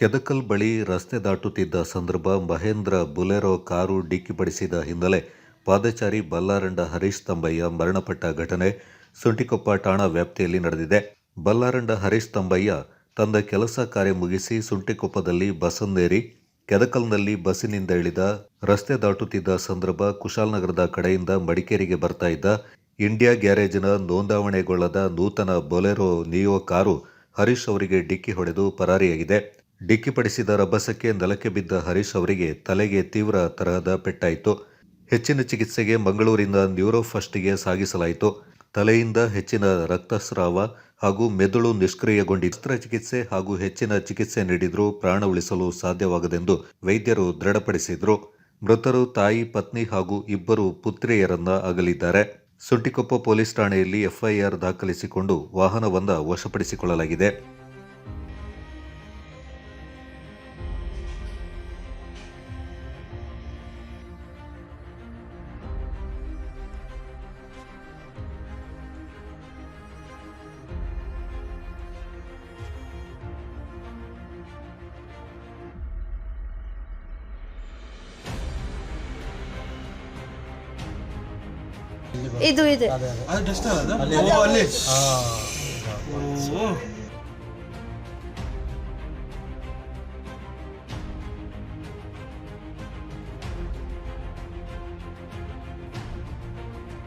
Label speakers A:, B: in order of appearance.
A: ಕೆದಕಲ್ ಬಳಿ ರಸ್ತೆ ದಾಟುತ್ತಿದ್ದ ಸಂದರ್ಭ ಮಹೇಂದ್ರ ಬುಲೆರೋ ಕಾರು ಡಿಕ್ಕಿಪಡಿಸಿದ ಹಿನ್ನೆಲೆ ಪಾದಚಾರಿ ಬಲ್ಲಾರಂಡ ಹರೀಶ್ ತಂಬಯ್ಯ ಮರಣಪಟ್ಟ ಘಟನೆ ಸುಂಟಿಕೊಪ್ಪ ಠಾಣಾ ವ್ಯಾಪ್ತಿಯಲ್ಲಿ ನಡೆದಿದೆ. ಬಲ್ಲಾರಂಡ ಹರೀಶ್ ತಂಬಯ್ಯ ತನ್ನ ಕೆಲಸ ಕಾರ್ಯ ಮುಗಿಸಿ ಸುಂಟಿಕೊಪ್ಪದಲ್ಲಿ ಬಸ್ಸನ್ನೇರಿ ಕೆದಕಲ್ನಲ್ಲಿ ಬಸ್ಸಿನಿಂದ ಇಳಿದ ರಸ್ತೆ ದಾಟುತ್ತಿದ್ದ ಸಂದರ್ಭ ಕುಶಾಲನಗರದ ಕಡೆಯಿಂದ ಮಡಿಕೇರಿಗೆ ಬರ್ತಾ ಇದ್ದ ಇಂಡಿಯಾ ಗ್ಯಾರೇಜಿನ ನೋಂದಾವಣೆಗೊಳ್ಳದ ನೂತನ ಬೊಲೆರೋ ನಿಯೋ ಕಾರು ಹರೀಶ್ ಅವರಿಗೆ ಡಿಕ್ಕಿ ಹೊಡೆದು ಪರಾರಿಯಾಗಿದೆ. ಡಿಕ್ಕಿಪಡಿಸಿದ ರಭಸಕ್ಕೆ ನೆಲಕ್ಕೆ ಬಿದ್ದ ಹರೀಶ್ ಅವರಿಗೆ ತಲೆಗೆ ತೀವ್ರ ತರಹದ ಪೆಟ್ಟಾಯಿತು. ಹೆಚ್ಚಿನ ಚಿಕಿತ್ಸೆಗೆ ಮಂಗಳೂರಿನ ನ್ಯೂರೋ ಫಸ್ಟ್ಗೆ ಸಾಗಿಸಲಾಯಿತು. ತಲೆಯಿಂದ ಹೆಚ್ಚಿನ ರಕ್ತಸ್ರಾವ ಹಾಗೂ ಮೆದುಳು ನಿಷ್ಕ್ರಿಯಗೊಂಡಿ ಶಸ್ತ್ರಚಿಕಿತ್ಸೆ ಹಾಗೂ ಹೆಚ್ಚಿನ ಚಿಕಿತ್ಸೆ ನೀಡಿದರೂ ಪ್ರಾಣ ಉಳಿಸಲು ಸಾಧ್ಯವಾಗದೆಂದು ವೈದ್ಯರು ದೃಢಪಡಿಸಿದರು. ಮೃತರು ತಾಯಿ, ಪತ್ನಿ ಹಾಗೂ ಇಬ್ಬರು ಪುತ್ರಿಯರನ್ನ ಅಗಲಿದ್ದಾರೆ. ಸುಂಟಿಕೊಪ್ಪ ಪೊಲೀಸ್ ಠಾಣೆಯಲ್ಲಿ ಎಫ್ಐಆರ್ ದಾಖಲಿಸಿಕೊಂಡು ವಾಹನವನ್ನ ವಶಪಡಿಸಿಕೊಳ್ಳಲಾಗಿದೆ.
B: ಇದು ಇದೆ
C: ಅದು ಡಸ್ಟ್ ಅಲ್ಲ ಅದು? ಓ ಅಲ್ಲಿ ಓ